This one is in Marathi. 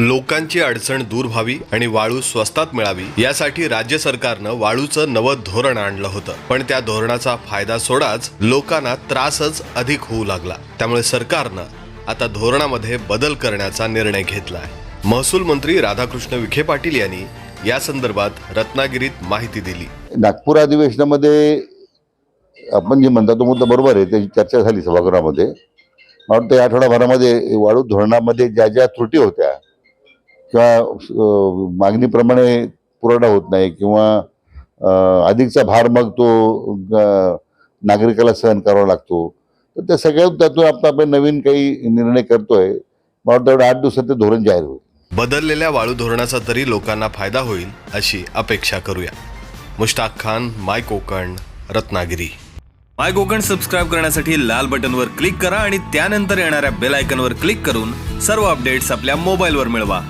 लोकांची अडचण दूर व्हावी आणि वाळू स्वस्तात मिळावी यासाठी राज्य सरकारनं वाळूचं नवं धोरण आणलं होतं. पण त्या धोरणाचा फायदा सोडाच लोकांना त्रासच अधिक होऊ लागला. त्यामुळे सरकारनं आता धोरणामध्ये बदल करण्याचा निर्णय घेतला आहे महसूल मंत्री राधाकृष्ण विखे पाटील यांनी या संदर्भात रत्नागिरीत माहिती दिली. नागपूर अधिवेशनामध्ये आपण जे म्हणता तो मुद्दा बरोबर आहे त्याची चर्चा झाली सभागृहामध्ये. मला वाटतं या आठवड्याभरामध्ये वाळू धोरणामध्ये ज्या ज्या त्रुटी होत्या किंवा मागणीप्रमाणे पुरवठा होत नाही किंवा अधिकचा भार मग तो नागरिकाला सहन करावा लागतो. तर त्या सगळ्या त्यातून आपण आपण नवीन काही निर्णय करतोय. मला वाटतं आठ दिवसात ते धोरण जाहीर होईल. बदललेल्या वाळू धोरणाचा तरी लोकांना फायदा होईल अशी अपेक्षा करूया. Mushtaq Khan my Konkan Ratnagiri. My Konkan subscribe करण्यासाठी लाल बटनवर क्लिक करा आणि त्यानंतर येणाऱ्या बेल आयकॉनवर क्लिक करून सर्व अपडेट्स आपल्या मोबाईलवर मिळवा.